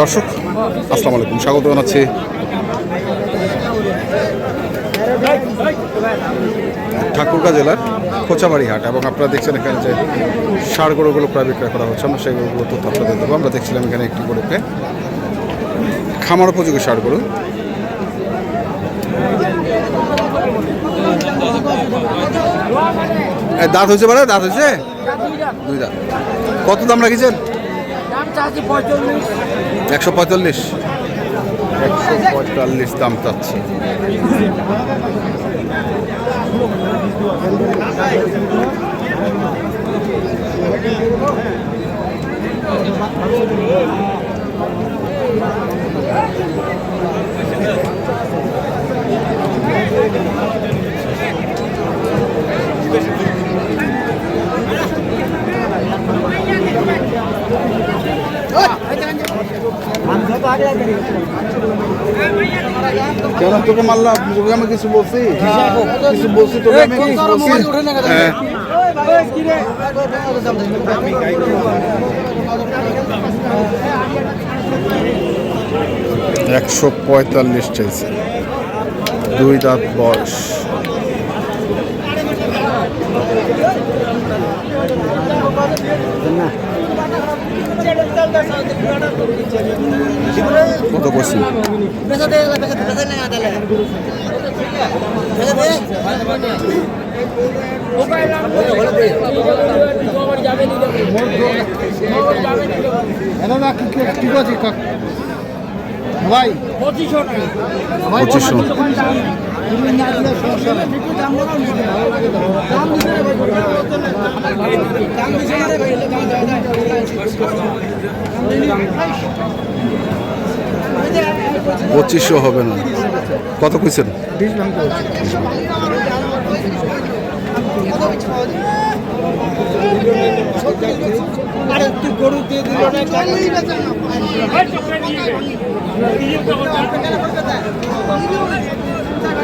দর্শক, আসসালামু আলাইকুম। স্বাগত জানাচ্ছি। ঠাকুরগাঁ জেলার খোঁচাবাড়ি হাট এবং আপনারা দেখছেন এখানে যে ষাড় গরুগুলো প্রায় বিক্রয় করা হচ্ছে, আমরা সেই গরুগুলো তথ্য আপনাদের দেবো। আমরা দেখছিলাম এখানে একটি গরুকে। খামার উপযোগী সার গরু। দাঁত হয়েছে মানে দাঁত হয়েছে? দুই দাঁত। কত দাম রাখিছেন? একশো পঁয়তাল্লিশ? একশো পঁয়তাল্লিশ দাম চাচ্ছে। কেন তোকে মারলাম? তোকে আমি কিছু বলছি? কিছু বলছি তোকে আমি? কিছু বলছি? একশো পঁয়তাল্লিশ চাইছে। দুই দাঁত বয়স। কত করছি? ঠিক আছে ভাই পঁচিশশো। পঁচিশশো হবে না। কত কইছেন? আরে তুই গরু দিয়ে দিল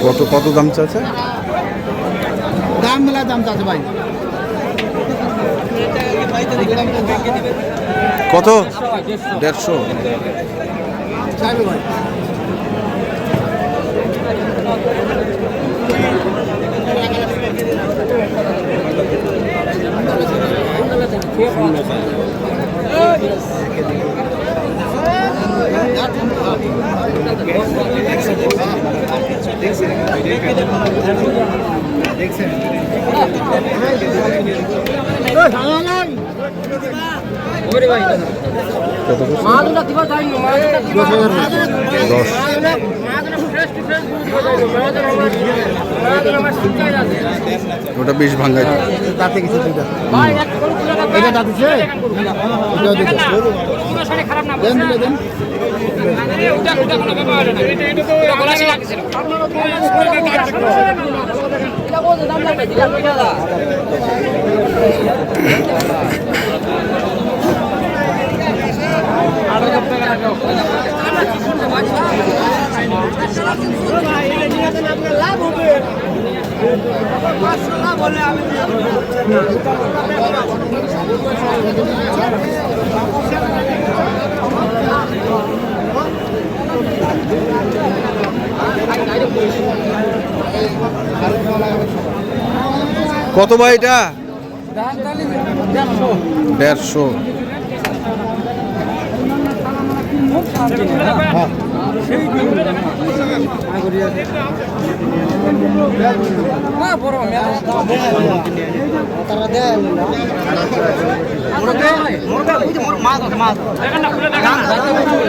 কত কত দাম চাচ্ছে দাম মেলা দাম চাচ্ছে ভাই। কত? দেড়শো। ভাই। দশ ওটা বিশ ভাঙ্গাই দাঁতে কিছু দুইটা। এটা দাঁতেছে দেন দিলে দেন। কত ভাই এটা? দেড়শো। সেই না বড় তারা দেয় মাছ মাছ দেখেন। না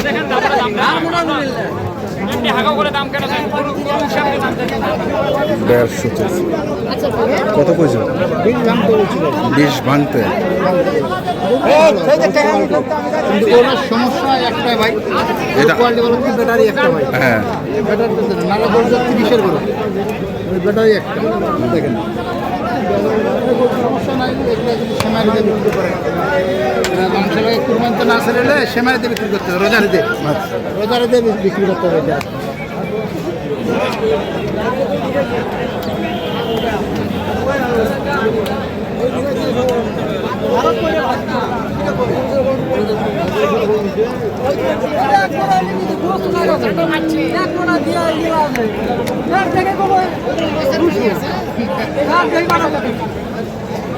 দেখেন দেড়শো কত কইছে বিশ দাম তো ভাঙতে সমস্যা একটাই ভাই এটা- ব্যাটারি একটা ভাই হ্যাঁ ব্যাটারি তো না নাহলে গরু যাচ্ছে কিসের গরু ওই ব্যাটারি একটা। দেখেন। নাই এগুলো যদি সেমারিতে বিক্রি কুরবানিতে না ছেড়ে সেমারিতে বিক্রি করতে হবে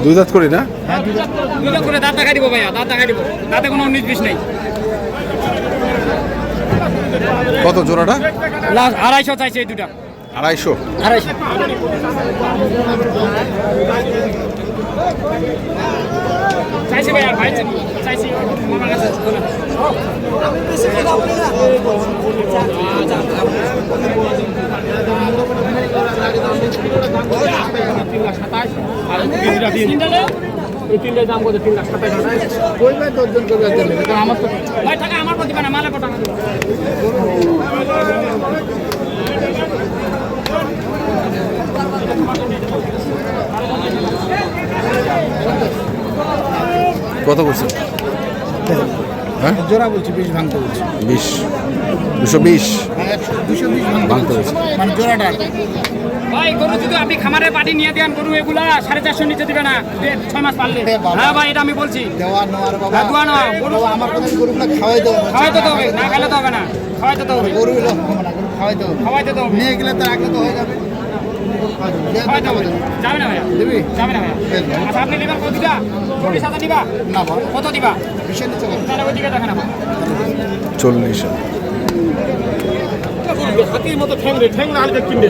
না? দুই দাঁত করি। না দাঁত দেখা দিব ভাইয়া দাঁত দেখা দিব। দাঁতে কোনো উনিশ বিশ নেই। কত জোড়াটা? আড়াইশো চাইছে এই দুটা। আড়াইশো। আড়াইশো। চাইছি ভাই, আর ভাই চাইছি আমার কাছে বলে। আর তিনটা তিনটা এই তিনটার দাম কত তিন লাখ সাতাশ হাজার প্রতি না মালে টাকা দিব কত করছে হ্যাঁ? জোড়া বলছি বিশ ভাঙতে বলছি। বিশ। দুশো বিশ? মানে দুশো বিশ ভাঙতে ভাঙতে বলছি। বলছি। মানে জোড়াটা। ভাই গরু যদি আপনি খামারে পাটি নিয়ে দেন গরু এগুলা সাড়ে চারশো নিচে দিবে না ছয় মাস পারলে। হ্যাঁ ভাই এটা আমি বলছি। দেওয়া নেওয়ার বাবা। হ্যাঁ, দেওয়া নেওয়া। গরু- আমার কথা গরুগুলো খাওয়াই দেবো খাওয়াইতে তো হবে না খেলে তো হবে না। খাওয়াইতে তো হবে। গরু খাওয়াইতে হবে খাওয়াইতে তো হবে। নিয়ে গেলে তো রাখলে তো হয়ে যাবে। যাবে না ভাইয়া। দিবি? যাবে না ভাইয়া। আচ্ছা আপনি নেবেন কত দিবা? চল্লিশ হাজার দিবা? না কত দিবা? বিশের নিচে বল। তাহলে ওইদিকে দেখেন আমার চল্লিশ। হাতির মতো ঠ্যাং রে ঠ্যাং না কিনবে।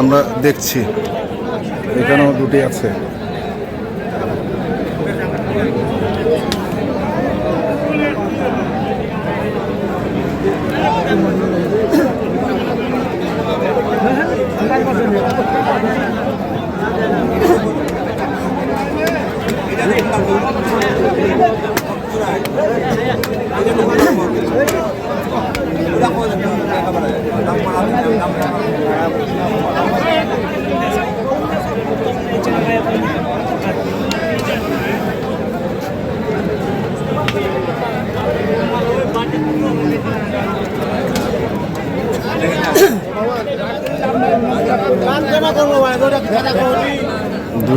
আমরা দেখছি। এখানেও দুটি আছে। Thank you.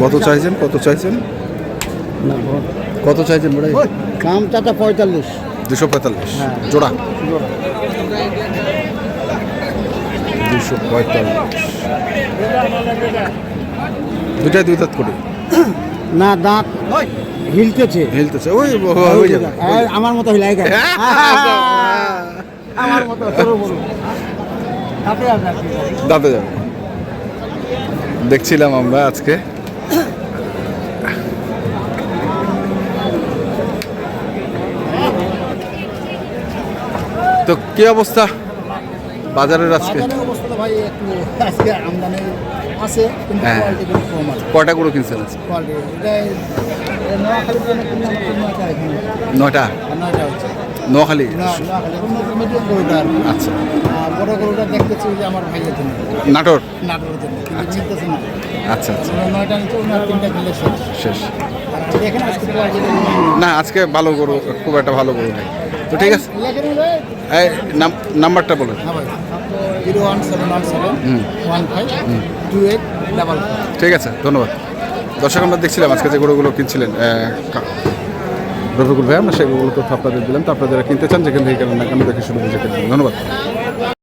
কত চাইছেন? কত চাইছেন? কত চাইছেন বড়াই? চাচা পঁয়তাল্লিশ। দুশো পঁয়তাল্লিশ। জোড়া? দুশো পঁয়তাল্লিশ। দুটাই দুই দাঁত করে? না দাঁত হিলতেছে। হেলতেছে। ওই আমার মতো হিলাই গেছে। আমার মতো। দাঁতে যাবে। দেখছিলাম আমরা আজকে তো কি অবস্থা বাজারের আজকে বাজারের অবস্থা তো ভাই একটু আজকে আমদানি আছে কিন্তু হ্যাঁ। কোয়ালিটি খুব কম আছে কটা গরু কিনছেন আজকে? কোয়ালিটি এটা এটা নোয়াখালীর জন্য কিনলাম মাত্র নয়টা এখানে। নয়টা? আর নয়টা হচ্ছে। নোয়াখালী? না নোয়াখালী কি। আচ্ছা। আর গরুটা দেখতেছি যে আমার নাটোর? আচ্ছা। আচ্ছা কিনলে শেষ। আজকে না আজকে ভালো গরু খুব একটা ভালো গরু নেই। তো ঠিক আছে। এই নাম্বারটা বলুন। হ্যাঁ zero one seven one seven one five two eight double ঠিক আছে ধন্যবাদ। দর্শক আমরা দেখছিলাম আজকে যে গরুগুলো কিনছিলেন রফিকুল ভাই আমরা সেই গরুগুলো তথ্য আপনাদের দিলাম। তো আপনারা যারা কিনতে চান যেখান থেকে কেন না কেন দেখে শুরু বুঝে ধন্যবাদ।